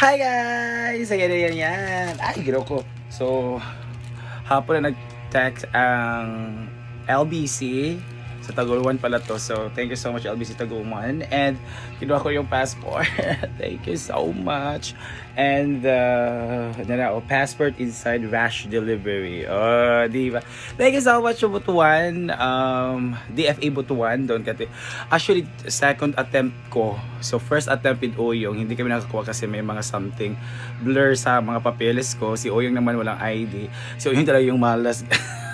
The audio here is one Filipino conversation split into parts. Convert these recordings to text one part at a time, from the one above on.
Hi guys! Ayan, ayan, yan. Ay, ginaw ko. So, hapon na nag-text ang LBC. Sa Taguluan pala to. So, thank you so much LBC Taguluan. And, kinuha ko yung passport. thank you so much. And, uh, ano na, oh, passport inside Rash Delivery. Oh, di ba? Thank you so much, Butuan. Um, DFA Butuan. Doon kati. Actually, second attempt ko. So, first attempt with Oyong. Hindi kami nakakuha kasi may mga something blur sa mga papeles ko. Si Oyong naman walang ID. Si Oyong talaga yung malas.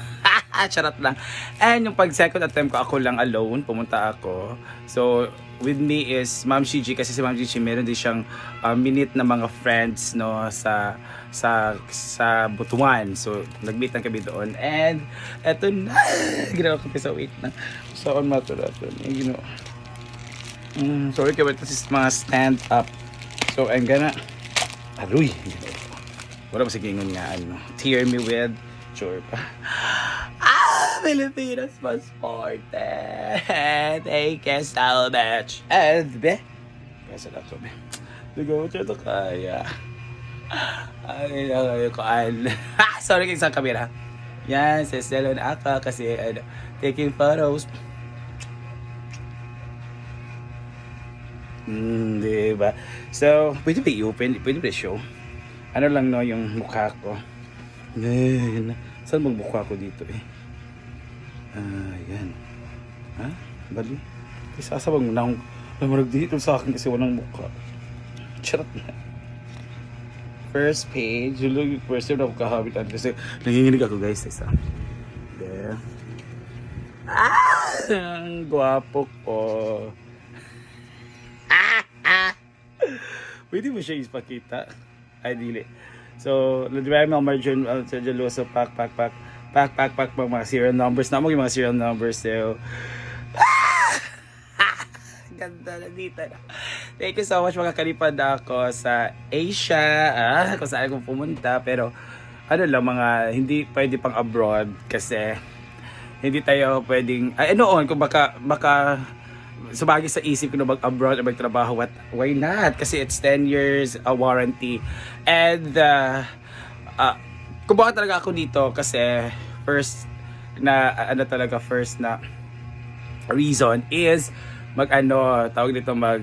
Charot lang. And yung pag second attempt ko, ako lang alone. Pumunta ako. So, with me is Ma'am Shiji kasi si Ma'am Shiji meron din siyang uh, minute na mga friends no sa sa sa Butuan. So, nag-meet kami doon. And eto na. Ginawa ko sa wait na. So, on mato na ito. Ginawa. Mm, sorry kayo, ito is mga stand up. So, I'm gonna... Aruy! Wala ba sigingon nga, ano. Tear me with... Sure Pilipinas Pasporte! Thank you so much. And, be... Kaya na ko, be. Ligaw siya to kaya. Ay, ay, ko, an. Sorry kay sa camera. Yan, sa salon ako kasi, ano, taking photos. Mm, di ba? So, pwede ba i-open? Pwede ba i-show? Ano lang no, yung mukha ko. Ngayon. Saan magmukha ko dito eh? Ah, yan. Ha? Bali? Isasabang mo na akong namarag dito sa akin kasi walang mukha. Charot na. First page. Yung lang yung first time na kahabitan kasi nanginginig ako guys. Isa. There. Ah! Ang gwapo ko. Pwede mo siya ipakita? Ay, dili. So, Ladrime Margin, uh, sa Jaloso, pak, pak, pak, pak, pak, pak, pak, mga serial numbers. Namo yung mga serial numbers. So, ganda na dito na. Thank you so much mga kalipad ako sa Asia, ah, kung saan ako pumunta. Pero, ano lang, mga hindi pwede pang abroad kasi hindi tayo pwedeng, ay noon, kung baka, baka sumagi sa isip ko na mag-abroad o magtrabaho, what, why not? Kasi it's 10 years a warranty. And, uh, uh, bakit talaga ako dito, kasi first na, ano talaga, first na reason is, mag ano, tawag dito mag,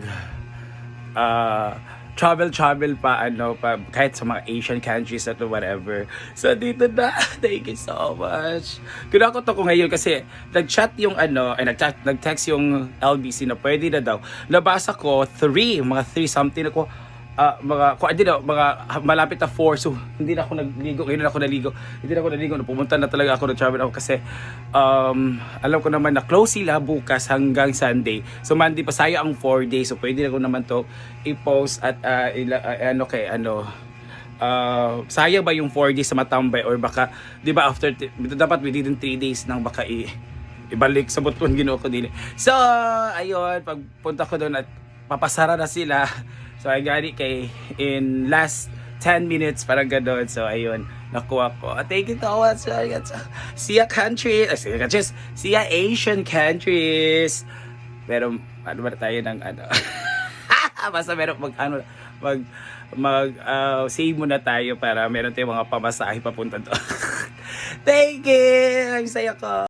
uh, travel travel pa ano pa kahit sa mga Asian countries at whatever. So dito na. Thank you so much. Kinakot ako ngayon kasi nag-chat yung ano, ay nag-chat, nag-text yung LBC na pwede na daw. Nabasa ko 3, mga 3 something ako ah, mga kung hindi na mga malapit na 4 so hindi na ako nagligo ngayon na ako naligo hindi na ako naligo na pumunta na talaga ako na travel ako kasi um, alam ko naman na close sila bukas hanggang Sunday so Monday pa saya ang 4 days so pwede na ko naman to i-post at ah, ila, ah, ano kay ano uh, sayang ba yung 4 days sa matambay or baka, di ba after, dapat within 3 days nang baka i, ibalik sa butuan ginoo ko din. So, ayun, pagpunta ko doon at papasara na sila. So, I got it kay in last 10 minutes, parang gano'n. So, ayun, nakuha ko. Thank you so much. Siya countries, ah, siya countries, siya Asian countries. Pero, ano ba tayo ng ano? Basta meron mag, ano, mag, mag, uh, save muna tayo para meron tayong mga pamasahe papunta doon. Thank you! Ang saya ko.